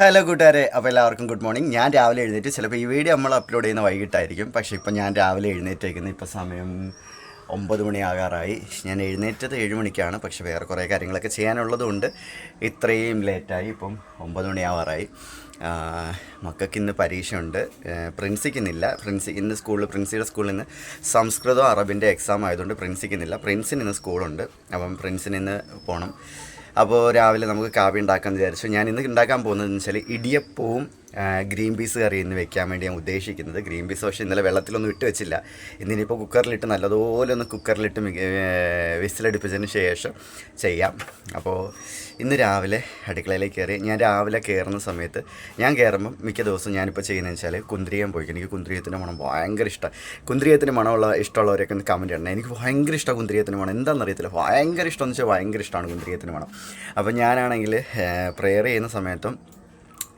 Hello കൂട്ടുകാരെ അപ്പോൾ എല്ലാവർക്കും ഗുഡ് മോർണിംഗ്. ഞാൻ രാവിലെ എഴുന്നേറ്റ് ചിലപ്പോൾ ഈ വീഡിയോ നമ്മൾ അപ്ലോഡ് ചെയ്യുന്ന വൈകിട്ടായിരിക്കും. പക്ഷേ ഇപ്പം ഞാൻ രാവിലെ എഴുന്നേറ്റേക്കുന്നത് ഇപ്പോൾ സമയം ഒമ്പത് മണിയാകാറായി. ഞാൻ എഴുന്നേറ്റത് ഏഴ് മണിക്കാണ്. പക്ഷേ വേറെ കുറേ കാര്യങ്ങളൊക്കെ ചെയ്യാനുള്ളതുകൊണ്ട് ഇത്രയും ലേറ്റായി ഇപ്പം ഒമ്പത് മണിയാവാറായി. മക്കൾക്ക് ഇന്ന് പരീക്ഷയുണ്ട്. പ്രിൻസിക്കുന്നില്ല പ്രിൻസി ഇന്ന് സ്കൂളിൽ പ്രിൻസിയുടെ സ്കൂളിൽ നിന്ന് സംസ്കൃതം അറബിന്റെ എക്സാം ആയതുകൊണ്ട് പ്രിൻസിക്കുന്നില്ല പ്രിൻസിന് ഇന്ന് സ്കൂളുണ്ട്. അപ്പം പ്രിൻസിന് ഇന്ന് പോകണം. അപ്പോൾ രാവിലെ നമുക്ക് കാപ്പി ഉണ്ടാക്കാമെന്ന് വിചാരിച്ചു. ഞാൻ ഇന്ന് ഉണ്ടാക്കാൻ പോകുന്നതെന്ന് വെച്ചാൽ ഇടിയപ്പവും ഗ്രീൻ പീസ് കറി ഇന്ന് വെക്കാൻ വേണ്ടി ഞാൻ ഉദ്ദേശിക്കുന്നത്. ഗ്രീൻ പീസ് പക്ഷേ ഇന്നലെ വെള്ളത്തിലൊന്നും ഇട്ട് വെച്ചില്ല. ഇന്നിനിപ്പോൾ കുക്കറിലിട്ട് നല്ലതുപോലെ ഒന്ന് കുക്കറിലിട്ട് വിസിലടുപ്പിച്ചതിന് ശേഷം ചെയ്യാം. അപ്പോൾ ഇന്ന് രാവിലെ അടുക്കളയിലേക്ക് കയറി ഞാൻ രാവിലെ കയറുന്ന സമയത്ത് ഞാൻ കയറുമ്പം മിക്ക ദിവസവും ഞാനിപ്പോൾ ചെയ്യുന്നതെന്ന് വെച്ചാൽ കുന്തിരിയം പോയി. എനിക്ക് കുന്തിരിയത്തിന്റെ മണം ഭയങ്കര ഇഷ്ടം. കുന്തിരിയത്തിന് മണമുള്ള ഇഷ്ടമുള്ളവരൊക്കെ ഒന്ന് കമന്റ് ചെയ്യണം. എനിക്ക് ഭയങ്കര ഇഷ്ടം കുന്തിരിയത്തിന് മണം. എന്താണെന്ന് അറിയത്തില്ല ഭയങ്കര ഇഷ്ടം എന്ന് വെച്ചാൽ ഭയങ്കര ഇഷ്ടമാണ് കുന്തിരിയത്തിന് മണം. അപ്പോൾ ഞാനാണെങ്കിൽ പ്രെയർ ചെയ്യുന്ന സമയത്തും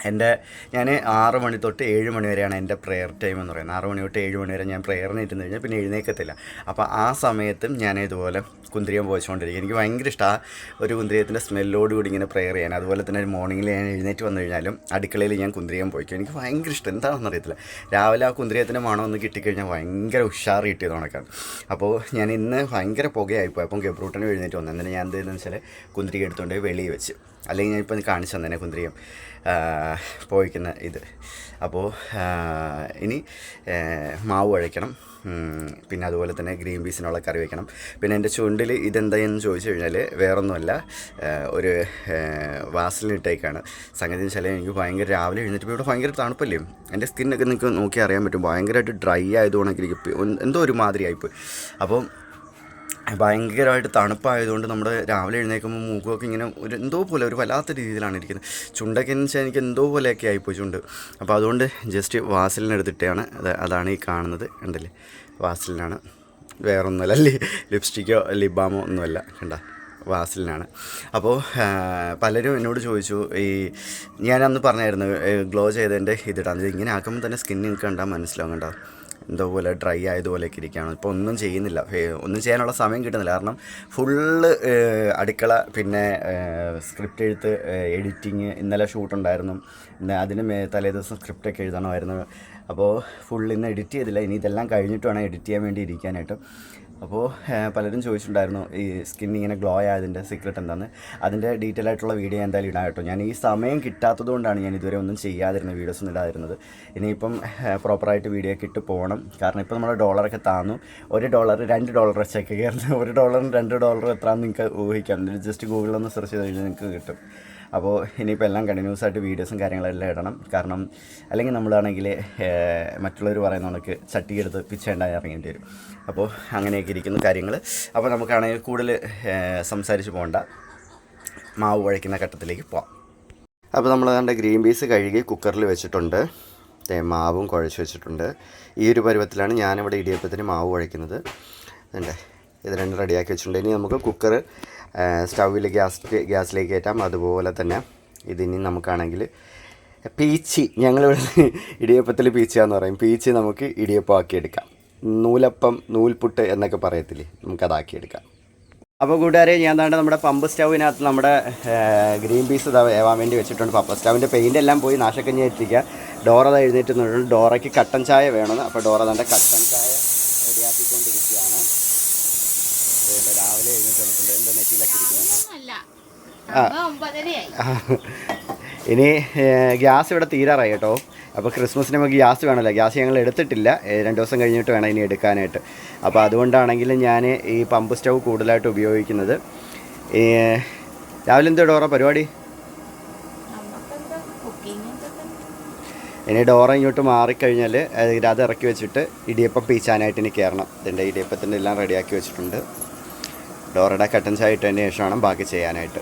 എന്റെ ഞാൻ ആറ് മണി തൊട്ട് ഏഴ് മണി വരെയാണ് എന്റെ പ്രെയർ ടൈം എന്ന് പറയുന്നത്. ആറ് മണി തൊട്ട് ഏഴ് മണി വരെ ഞാൻ പ്രെയറിന് ഇരുന്ന് കഴിഞ്ഞാൽ പിന്നെ എഴുന്നേക്കത്തില്ല. അപ്പോൾ ആ സമയത്തും ഞാൻ ഇതുപോലെ കുന്തിരിയം പോയിച്ചുകൊണ്ടിരിക്കും എനിക്ക് ഭയങ്കര ഇഷ്ടമാണ് ഒരു കുന്തിരിയത്തിന്റെ സ്മെല്ലോട് കൂടി ഇങ്ങനെ പ്രെയർ ചെയ്യാൻ. അതുപോലെ തന്നെ മോർണിംഗിൽ ഞാൻ എഴുന്നേറ്റ് വന്നു കഴിഞ്ഞാലും അടുക്കളയിൽ ഞാൻ കുന്തിരിയം പോയിക്കും. എനിക്ക് ഭയങ്കര ഇഷ്ടം. എന്താണെന്ന് അറിയത്തില്ല. രാവിലെ ആ കുന്തിരിയത്തിന്റെ മണം ഒന്ന് കിട്ടിക്കഴിഞ്ഞാൽ ഭയങ്കര ഉഷാർ കിട്ടിയത് കണക്കാണ് അപ്പോൾ ഞാൻ ഇന്ന് ഭയങ്കര പുകയായിപ്പോയി അപ്പം ഗബ്രൂട്ടനും എഴുന്നേറ്റ് വന്നു. എന്നിട്ട് ഞാൻ എന്ത് ചെയ്തെന്ന് വെച്ചാൽ കുന്തിരിക എടുത്തുകൊണ്ട് വെളിയിൽ വെച്ച്. അല്ലെങ്കിൽ ഞാൻ ഇപ്പം കാണിച്ചു തന്നെ കുന്തിരിയം പോയിക്കുന്ന ഇത്. അപ്പോൾ ഇനി മാവ് അഴിക്കണം പിന്നെ അതുപോലെ തന്നെ ഗ്രീൻ പീസിനുള്ള കറി വെക്കണം. പിന്നെ എന്റെ ചുണ്ടിൽ ഇതെന്തായെന്ന് ചോദിച്ചു കഴിഞ്ഞാൽ വേറൊന്നുമല്ല ഒരു വാസലിൻ ഇട്ടേക്കാണ്. സംഗതി വെച്ചാൽ എനിക്ക് ഭയങ്കര രാവിലെ എഴുന്നേറ്റ് ഇവിടെ ഭയങ്കര തണുപ്പല്ലേ? എന്റെ സ്കിന്നൊക്കെ നിങ്ങൾക്ക് നോക്കി അറിയാൻ പറ്റും. ഭയങ്കരമായിട്ട് ഡ്രൈ ആയതുകൊണ്ടൊക്കെ എനിക്ക് എന്തോ ഒരു മാതിരി ആയിപ്പോയി അപ്പം ഭയങ്കരമായിട്ട് തണുപ്പായതുകൊണ്ട് നമ്മുടെ രാവിലെ എഴുന്നേൽക്കുമ്പോൾ മൂക്കൊക്കെ ഇങ്ങനെ ഒരു എന്തോ പോലെ ഒരു വല്ലാത്ത രീതിയിലാണ് ഇരിക്കുന്നത്. ചുണ്ടൊക്കെ എന്ന് വെച്ചാൽ എനിക്ക് എന്തോ പോലെയൊക്കെ ആയിപ്പോയി ചുണ്ട്. അപ്പോൾ അതുകൊണ്ട് ജസ്റ്റ് വാസലിനെടുത്തിട്ടാണ് അത് അതാണ് ഈ കാണുന്നത്. ഉണ്ടല്ലേ വാസലിനാണ്. വേറൊന്നുമല്ല ലിപ്സ്റ്റിക്കോ ലിബാമോ ഒന്നുമല്ല. കണ്ട? വാസലിനാണ്. അപ്പോൾ പലരും എന്നോട് ചോദിച്ചു ഈ ഞാൻ അന്ന് പറഞ്ഞായിരുന്നു ഗ്ലോ ചെയ്തതിന്റെ ഇതിടാൻ ഇങ്ങനെ ആക്കുമ്പോൾ തന്നെ സ്കിൻ നിങ്ങൾക്ക് കണ്ടാൽ മനസ്സിലാവും കണ്ടോ? എന്തോ പോലെ ഡ്രൈ ആയതുപോലെയൊക്കെ ഇരിക്കുകയാണ്. ഇപ്പോൾ ഒന്നും ചെയ്യുന്നില്ല. ഒന്നും ചെയ്യാനുള്ള സമയം കിട്ടുന്നില്ല. കാരണം ഫുള്ള് അടുക്കള പിന്നെ സ്ക്രിപ്റ്റ് എഴുത്ത് എഡിറ്റിങ് ഇന്നലെ ഷൂട്ടുണ്ടായിരുന്നു. അതിന് മേ തലേ ദിവസം സ്ക്രിപ്റ്റൊക്കെ എഴുതണമായിരുന്നു. അപ്പോൾ ഫുൾ ഇന്ന് എഡിറ്റ് ചെയ്തില്ല. ഇനി ഇതെല്ലാം കഴിഞ്ഞിട്ട് വേണം എഡിറ്റ് ചെയ്യാൻ വേണ്ടി ഇരിക്കാനായിട്ട്. അപ്പോൾ പലരും ചോദിച്ചിട്ടുണ്ടായിരുന്നു ഈ സ്കിൻ ഇങ്ങനെ ഗ്ലോ ആയതിന്റെ സീക്രട്ട് എന്താണെന്ന് അതിന്റെ ഡീറ്റെയിൽ ആയിട്ടുള്ള വീഡിയോ എന്തായാലും ഇടാം കേട്ടോ. ഞാൻ ഈ സമയം കിട്ടാത്തത് കൊണ്ടാണ് ഞാൻ ഇതുവരെ ഒന്നും ചെയ്യാതിരുന്നത് വീഡിയോസ് ഒന്നും ഇടാതിരുന്നത്. ഇനിയിപ്പം പ്രോപ്പറായിട്ട് വീഡിയോ ഒക്കെ ഇട്ട് പോകണം. കാരണം ഇപ്പോൾ നമ്മുടെ ഡോളറൊക്കെ താന്നു. ഒരു ഡോളർ രണ്ട് ഡോളർ വെച്ചൊക്കെ കയറുന്നത് ഒരു ഡോളറും രണ്ട് ഡോളറും എത്രയാണെന്ന് നിങ്ങൾക്ക് ഊഹിക്കാം. ജസ്റ്റ് ഗൂഗിളിൽ ഒന്ന് സെർച്ച് ചെയ്ത് കഴിഞ്ഞാൽ നിങ്ങൾക്ക് കിട്ടും. അപ്പോൾ ഇനിയിപ്പോൾ എല്ലാം കണ്ടിന്യൂസ് ആയിട്ട് വീഡിയോസും കാര്യങ്ങളെല്ലാം ഇടണം. കാരണം അല്ലെങ്കിൽ നമ്മളാണെങ്കിൽ മറ്റുള്ളവർ പറയുന്ന കണക്ക് ചട്ടിയെടുത്ത് പിച്ചേണ്ടായി ഇറങ്ങേണ്ടി വരും. അപ്പോൾ അങ്ങനെയൊക്കെ ഇരിക്കുന്നു കാര്യങ്ങൾ. അപ്പോൾ നമുക്കാണെങ്കിൽ കൂടുതൽ സംസാരിച്ച് പോകണ്ട. മാവ് കുഴയ്ക്കുന്ന ഘട്ടത്തിലേക്ക് പോകാം അപ്പോൾ നമ്മൾ അതിന്റെ ഗ്രീൻ പീസ് കഴുകി കുക്കറിൽ വെച്ചിട്ടുണ്ട്. മാവും കുഴച്ച് വെച്ചിട്ടുണ്ട്. ഈ ഒരു പരുവത്തിലാണ് ഞാനിവിടെ ഇടിയപ്പത്തിന് മാവ് കുഴയ്ക്കുന്നത് ഇതുണ്ട് ഇത് രണ്ടും റെഡിയാക്കി വെച്ചിട്ടുണ്ട്. ഇനി നമുക്ക് കുക്കർ സ്റ്റൗവിൽ ഗ്യാസ് ഗ്യാസിലേക്ക് കയറ്റാം. അതുപോലെ തന്നെ ഇതിനി നമുക്കാണെങ്കിൽ പീച്ചി ഞങ്ങളിവിടെ ഇടിയപ്പത്തിൽ പീച്ചിയാന്ന് പറയും. പീച്ചി നമുക്ക് ഇടിയപ്പമാക്കി എടുക്കാം നൂലപ്പം നൂൽപുട്ട് എന്നൊക്കെ പറയത്തില്ലേ? നമുക്കതാക്കിയെടുക്കാം. അപ്പോൾ കൂട്ടുകാരെ ഞാൻ താണ്ട് നമ്മുടെ പമ്പ് സ്റ്റൗവിനകത്ത് നമ്മുടെ ഗ്രീൻ പീസ് വേവാൻ വേണ്ടി വെച്ചിട്ടുണ്ട്. പമ്പ് സ്റ്റൗവിന്റെ പെയിന്റ് എല്ലാം പോയി നാശക്കഞ്ഞി എത്തിക്കുക ഡോറ അത് എഴുന്നേറ്റ് നിന്നിട്ടുണ്ട് ഡോറയ്ക്ക് കട്ടൻ ചായ വേണമെന്ന്. അപ്പോൾ ഡോറ തന്റെ കട്ടൻ ചായ റെഡിയാക്കിക്കൊണ്ടിരിക്കുകയാണ്. രാവിലെ എഴുന്നേറ്റ് എന്താ നെറ്റിയിലൊക്കെ ഇരിക്കുന്നത്. ഇനി ഗ്യാസ് ഇവിടെ തീരാറായി കേട്ടോ. അപ്പോൾ ക്രിസ്മസിന് നമുക്ക് ഗ്യാസ് വേണമല്ലോ. ഗ്യാസ് ഞങ്ങൾ എടുത്തിട്ടില്ല. രണ്ട് ദിവസം കഴിഞ്ഞിട്ട് വേണം ഇനി എടുക്കാനായിട്ട്. അപ്പോൾ അതുകൊണ്ടാണെങ്കിലും ഞാൻ ഈ പമ്പ് സ്റ്റൗ കൂടുതലായിട്ട് ഉപയോഗിക്കുന്നത്. രാവിലെ എന്തോ ഡോറ പരിപാടി? ഇനി ഡോറ ഇങ്ങോട്ട് മാറിക്കഴിഞ്ഞാൽ അത് ഇറക്കി വെച്ചിട്ട് ഇടിയപ്പം പീച്ചാനായിട്ട് ഇനി കയറണം ഇതിന്റെ ഇടിയപ്പത്തിന്റെ എല്ലാം റെഡിയാക്കി വെച്ചിട്ടുണ്ട്. ഡോറയുടെ കട്ടൻസ് ആയിട്ട് തന്നെ ശേഷമാണ് ബാക്കി ചെയ്യാനായിട്ട്.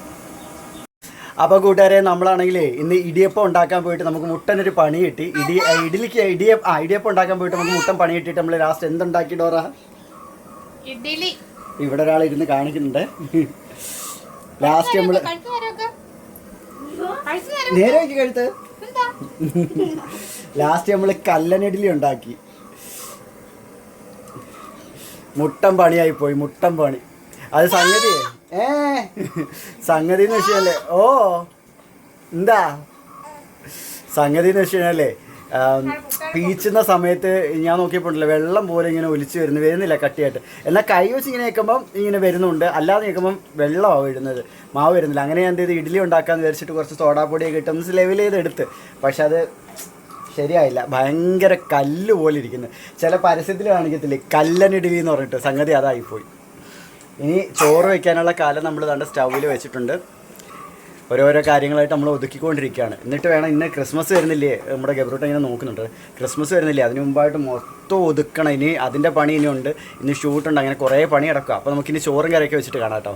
അപ്പോൾ കൂട്ടുകാരെ നമ്മളാണെങ്കിൽ ഇന്ന് ഇടിയപ്പം ഉണ്ടാക്കാൻ പോയിട്ട് നമുക്ക് മുട്ടനൊരു പണി കിട്ടി. ഇടി ഇഡലിക്ക് ഇഡ്ഡലിക്ക് ഇടിയപ്പം ആ ഇടിയപ്പം ഉണ്ടാക്കാൻ പോയിട്ട് നമുക്ക് മുട്ടൻ പണി കിട്ടിയിട്ട് നമ്മൾ ലാസ്റ്റ് എന്തുണ്ടാക്കി ഡോറ? ഇഡ്ഡലി. ഇവിടെ ഒരാൾ ഇരുന്ന് കാണിക്കുന്നുണ്ട്. ലാസ്റ്റ് നമ്മൾ നേരെ വെക്കി കഴുത്ത്. ലാസ്റ്റ് നമ്മൾ കല്ലനിഡലി ഉണ്ടാക്കി. മുട്ടൻ പണിയായി പോയി മുട്ടൻ പണി. അത് സംഗതി. ഏ? സംഗതി എന്ന് വെച്ചാലേ ഓ എന്താ? സംഗതി എന്ന് വെച്ച് കഴിഞ്ഞാലേ പീച്ചുന്ന സമയത്ത് ഞാൻ നോക്കിയപ്പോണ്ടല്ലോ വെള്ളം പോലെ ഇങ്ങനെ ഒലിച്ച് വരുന്നു വരുന്നില്ല കട്ടിയായിട്ട്. എന്നാൽ കൈ വെച്ച് ഇങ്ങനെ നിൽക്കുമ്പം ഇങ്ങനെ വരുന്നുണ്ട്. അല്ലാതെ നിൽക്കുമ്പം വെള്ളമാണ് വീഴുന്നത് മാവ് വരുന്നില്ല. അങ്ങനെ ഞാൻ എന്ത് ചെയ്ത് ഇഡ്ഡലി ഉണ്ടാക്കാൻ വിചാരിച്ചിട്ട് കുറച്ച് സോഡാപ്പൊടിയൊക്കെ ഇട്ട് ഒന്ന് ലെവൽ ചെയ്ത് എടുത്ത്. പക്ഷെ അത് ശരിയായില്ല. ഭയങ്കര കല്ല് പോലെ ഇരിക്കുന്നത് ചില പരസ്യത്തിൽ കാണിക്കത്തില്ലേ? കല്ലൻ ഇഡ്ഡലി എന്ന് പറഞ്ഞിട്ട് സംഗതി അതായിപ്പോയി ഇനി ചോറ് വെക്കാനുള്ള കാലം നമ്മൾ ദാണ്ട് സ്റ്റൗവിൽ വെച്ചിട്ടുണ്ട്. ഓരോരോ കാര്യങ്ങളായിട്ട് നമ്മൾ ഒതുക്കിക്കൊണ്ടിരിക്കുകയാണ്. എന്നിട്ട് വേണം ഇന്ന് ക്രിസ്മസ് വരുന്നില്ലേ? നമ്മുടെ ഗബ്രൂട്ട് ഇങ്ങനെ നോക്കുന്നുണ്ട്. ക്രിസ്മസ് വരുന്നില്ലേ? അതിന് മുമ്പായിട്ട് മൊത്തം ഒതുക്കണം. ഇനി അതിന്റെ പണി ഇനിയുണ്ട്. ഇനി ഷൂട്ടുണ്ട് അങ്ങനെ കുറേ പണി കിടക്കുക അപ്പോൾ നമുക്കിനി ചോറും കറിയൊക്കെ വെച്ചിട്ട് കാണാം കേട്ടോ.